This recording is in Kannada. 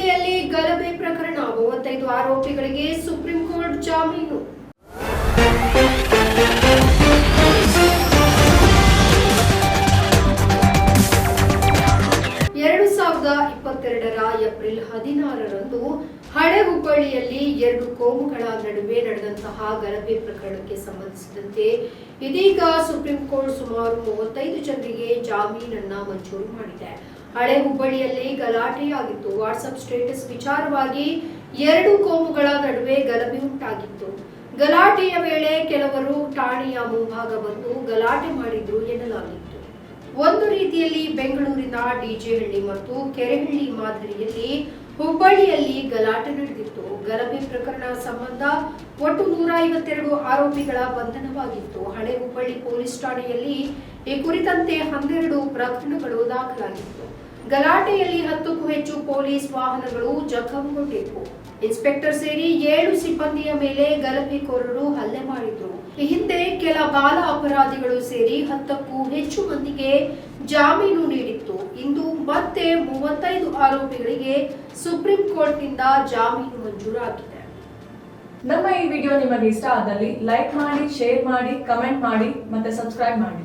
ಹುಬ್ಬಳ್ಳಿಯಲ್ಲಿ ಗಲಭೆ ಪ್ರಕರಣ ಮೂವತ್ತೈದು ಆರೋಪಿಗಳಿಗೆ ಸುಪ್ರೀಂ ಕೋರ್ಟ್ ಜಾಮೀನು. ಎರಡು ಸಾವಿರದ ಇಪ್ಪತ್ತೆರಡರ ಏಪ್ರಿಲ್ ಹದಿನಾರರಂದು ಹಳೆ ಹುಬ್ಬಳ್ಳಿಯಲ್ಲಿ ಎರಡು ಕೋಮುಗಳ ನಡುವೆ ನಡೆದಂತಹ ಗಲಭೆ ಪ್ರಕರಣಕ್ಕೆ ಸಂಬಂಧಿಸಿದಂತೆ ಇದೀಗ ಸುಪ್ರೀಂ ಕೋರ್ಟ್ ಸುಮಾರು ಮೂವತ್ತೈದು ಜನರಿಗೆ ಜಾಮೀನನ್ನ ಮಂಜೂರು ಮಾಡಿದೆ. ಹಳೆ ಹುಬ್ಬಳ್ಳಿಯಲ್ಲಿ ಗಲಾಟೆಯಾಗಿತ್ತು. ವಾಟ್ಸಪ್ ಸ್ಟೇಟಸ್ ವಿಚಾರವಾಗಿ ಎರಡು ಕೋಮುಗಳ ನಡುವೆ ಗಲಭೆ ಉಂಟಾಗಿತ್ತು. ಗಲಾಟೆಯ ವೇಳೆ ಕೆಲವರು ಠಾಣೆಯ ಮುಂಭಾಗ ಬಂದು ಗಲಾಟೆ ಮಾಡಿದ್ರು ಎನ್ನಲಾಗಿತ್ತು. ಒಂದು ರೀತಿಯಲ್ಲಿ ಬೆಂಗಳೂರಿನ ಡಿಜೆಹಳ್ಳಿ ಮತ್ತು ಕೆರೆಹಳ್ಳಿ ಮಾದರಿಯಲ್ಲಿ ಹುಬ್ಬಳ್ಳಿಯಲ್ಲಿ ಗಲಾಟೆ ನಡೆದಿತ್ತು. ಗಲಭೆ ಪ್ರಕರಣ ಸಂಬಂಧ ಒಟ್ಟು ನೂರ ಐವತ್ತೆರಡು ಆರೋಪಿಗಳ ಬಂಧನವಾಗಿತ್ತು. ಹಳೆ ಹುಬ್ಬಳ್ಳಿ ಪೊಲೀಸ್ ಠಾಣೆಯಲ್ಲಿ ಈ ಕುರಿತಂತೆ ಹನ್ನೆರಡು ಪ್ರಕರಣಗಳು ದಾಖಲಾಗಿತ್ತು. ಗಲಾಟೆಯಲ್ಲಿ ಹತ್ತಕ್ಕೂ ಹೆಚ್ಚು ಪೊಲೀಸ್ ವಾಹನಗಳು ಜಖಂಗೊಂಡಿದ್ದವು ಇನ್ಸ್ಪೆಕ್ಟರ್ ಸೇರಿ ಏಳು ಸಿಬ್ಬಂದಿಯ ಮೇಲೆ ಗಲಭೆಕೋರರು ಹಲ್ಲೆ ಮಾಡಿದ್ರು. ಈ ಹಿಂದೆ ಕೆಲ ಬಾಲ ಅಪರಾಧಿಗಳು ಸೇರಿ ಹತ್ತಕ್ಕೂ ಹೆಚ್ಚು ಮಂದಿಗೆ ಜಾಮೀನು ನೀಡಿತ್ತು. ಇಂದು ಮತ್ತೆ ಮೂವತ್ತೈದು ಆರೋಪಿಗಳಿಗೆ ಸುಪ್ರೀಂ ಕೋರ್ಟ್ನಿಂದ ಜಾಮೀನು ಮಂಜೂರಾಗಿದೆ. ನಮ್ಮ ಈ ವಿಡಿಯೋ ನಿಮಗೆ ಇಷ್ಟ ಆದಲ್ಲಿ ಲೈಕ್ ಮಾಡಿ, ಶೇರ್ ಮಾಡಿ, ಕಮೆಂಟ್ ಮಾಡಿ ಮತ್ತೆ ಸಬ್ಸ್ಕ್ರೈಬ್ ಮಾಡಿ.